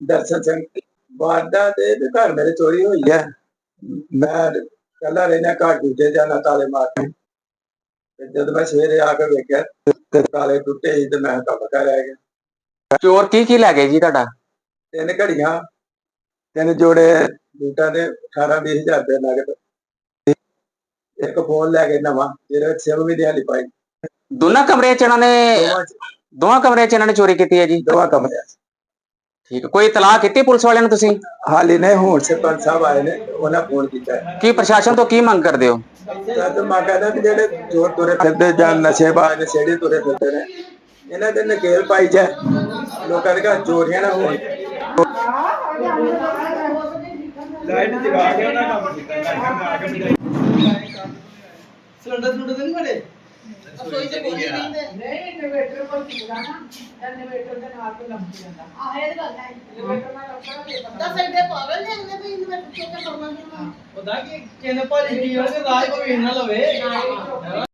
ਦਰਸ਼ਨ ਸਿੰਘ ਵਾਰਦਾ ਦੇ ਵੀ ਘਰ ਮੇਰੇ ਚੋਰੀ ਹੋਈ ਹੈ ਮੈਂ ਕੱਲਾ ਰਹਿਣਾ ਘਰ ਦੂਜੇ ਜਾਣਾ ਤਾਲੇ ਮਾਰ ਕੇ ਤੇ ਜਦ ਮੈਂ ਸਵੇਰੇ ਆ ਕੇ ਵੇਖਿਆ ਤੇ ਤਾਲੇ ਟੁੱਟੇ ਸੀ ਤੇ ਮੈਂ ਕੰਮ ਕਰ ਰਹਿ ਗਿਆ ਚੋਰ ਕੀ ਕੀ ਲੈ ਗਏ ਜੀ ਤੁਹਾਡਾ? ਤਿੰਨ ਘੜੀਆਂ ਤਿੰਨ ਜੋੜੇ ਬੂਟਾਂ ਦੇ 18 20000 ਰੁਪਏ ਨਗਦ ਇੱਕ ਫੋਨ ਲੈ ਕੇ ਨਵਾਂ ਵਿੱਚ ਸਿਮ ਵੀ ਦਿਹਾਲੀ ਪਾਈ। ਦੋਨਾਂ ਕਮਰੇ 'ਚ ਇਹਨਾਂ ਨੇ ਦੋਵਾਂ ਕਮਰਿਆਂ 'ਚ ਇਹਨਾਂ ਨੇ ਚੋਰੀ ਕੀਤੀ ਹੈ ਜੀ? ਦੋਵਾਂ ਕਮਰਿਆਂ ਚ। ਠੀਕ ਹੈ। ਕੋਈ ਇਤਲਾਹ ਕੀਤੀ ਪੁਲਿਸ ਵਾਲਿਆਂ ਨੂੰ ਤੁਸੀਂ? ਹਾਲੇ ਨੇ ਹੁਣ ਸਰਪੰਚ ਸਾਹਿਬ ਆਏ ਨੇ ਉਹਨਾਂ ਫੋਨ ਕੀਤਾ ਹੈ। ਕੀ ਪ੍ਰਸ਼ਾਸਨ ਤੋਂ ਕੀ ਮੰਗ ਕਰਦੇ ਹੋ? ਜਦ ਮੈਂ ਕਹਿੰਦਾ ਵੀ ਜਿਹੜੇ ਚੋਰ ਤੁਰੇ ਫਿਰਦੇ ਜਾਂ ਨਸ਼ੇਬਾਜ਼ ਛੇੜੇ ਤੁਰੇ ਫਿਰਦੇ ਨੇ ਇਹਨਾਂ ਦੇ ਨਕੇਲ ਪਾਈ ਜਾ ਲੋਕਾਂ ਦੇ ਘਰ ਚੋਰੀਆਂ ਨਾ ਹੋਣ। ਲਾਈਟ ਜਗਾ ਕੇ ਉਹਨਾਂ ਕੰਮ ਕੀਤਾ ਸਿਲੰਡਰ ਸਿਲੰਡਰ ਤੇ ਨਹੀਂ ਫੜੇ? ਰਸੋਈ ਚ ਕੋਈ ਨਹੀਂ ਰਹਿੰਦੇ ਨਹੀਂ ਇਨਵੇਟਰ ਕੋਲ ਨਾ ਇਨਵੇਟਰ ਦੇ ਨਾਲ ਤੇ ਲੰਮ ਜਾਂਦਾ। ਆਹ ਇਹ ਗੱਲ ਹੈ। ਇਨਵੇਟਰ ਨਾਲ ਲੱਭਣਾ ਤੇ ਪਤਾ ਦਸ ਘੰਟੇ ਪਾਵਲ ਨੇ ਵੀ ਇਨਵੇਟਰ ਚੋਂ ਕੇ ਫਰਮਾਂ ਪਤਾ ਕਿ ਕਿਹਨੇ ਭਾਜੀ ਕੀ ਹੋਵੇ ਰਾਜ ਕੋਈ ਨਾ ਲਵੇ